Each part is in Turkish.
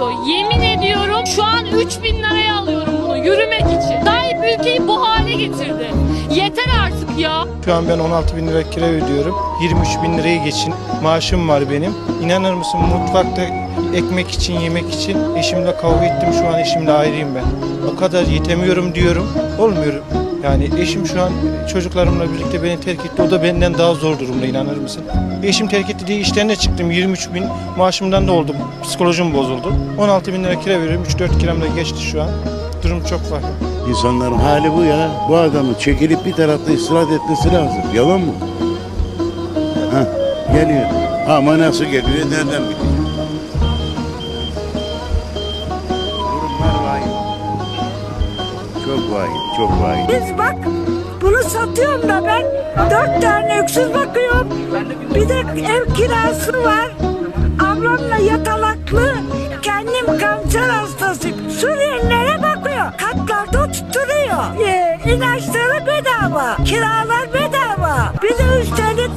oldu. Yemin ediyorum şu an 3000 liraya alıyorum bunu yürümek için. Tayyip ülkeyi bu hale getirdi. Yeter artık ya. Şu an ben 16 bin lira kira ödüyorum. 23 bin liraya geçin. Maaşım var benim. İnanır mısın mutfakta ekmek için, yemek için eşimle kavga ettim. Şu an eşimle ayrıyım ben. O kadar yetemiyorum diyorum. Olmuyor. Yani eşim şu an çocuklarımla birlikte beni terk etti. O da benden daha zor durumda inanır mısın? Eşim terk etti diye işlerine çıktım. 23 bin maaşımdan da oldu. Psikolojim bozuldu. 16 bin lira kira veriyorum. 3-4 kiram da geçti şu an. Durum çok farklı. İnsanların hali bu ya. Bu adamın çekilip bir tarafta istirahat etmesi lazım. Yalan mı? Ha, geliyor. Ama nasıl geliyor, nereden biliyor? Çok vahim, çok vahim. Biz bak bunu satıyorum da ben dört tane öksüz bakıyorum. Bir de ev kirası var. Ablamla yatalaklı. Kendim kanser hastasıyım. Suriyelilere bakıyor. Katlarda tutturuyor. Ee, ilaçları bedava. Kiralar bedava. Bir de üstelik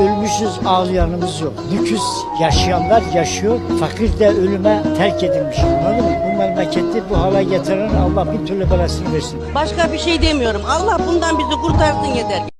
ölmüşüz ağlayanımız yok. Lüküs yaşayanlar yaşıyor. Fakir de ölüme terk edilmiş. Anladın mı? Bu memleketi bu hale getiren Allah bir türlü belasını versin. Başka bir şey demiyorum. Allah bundan bizi kurtarsın yeter.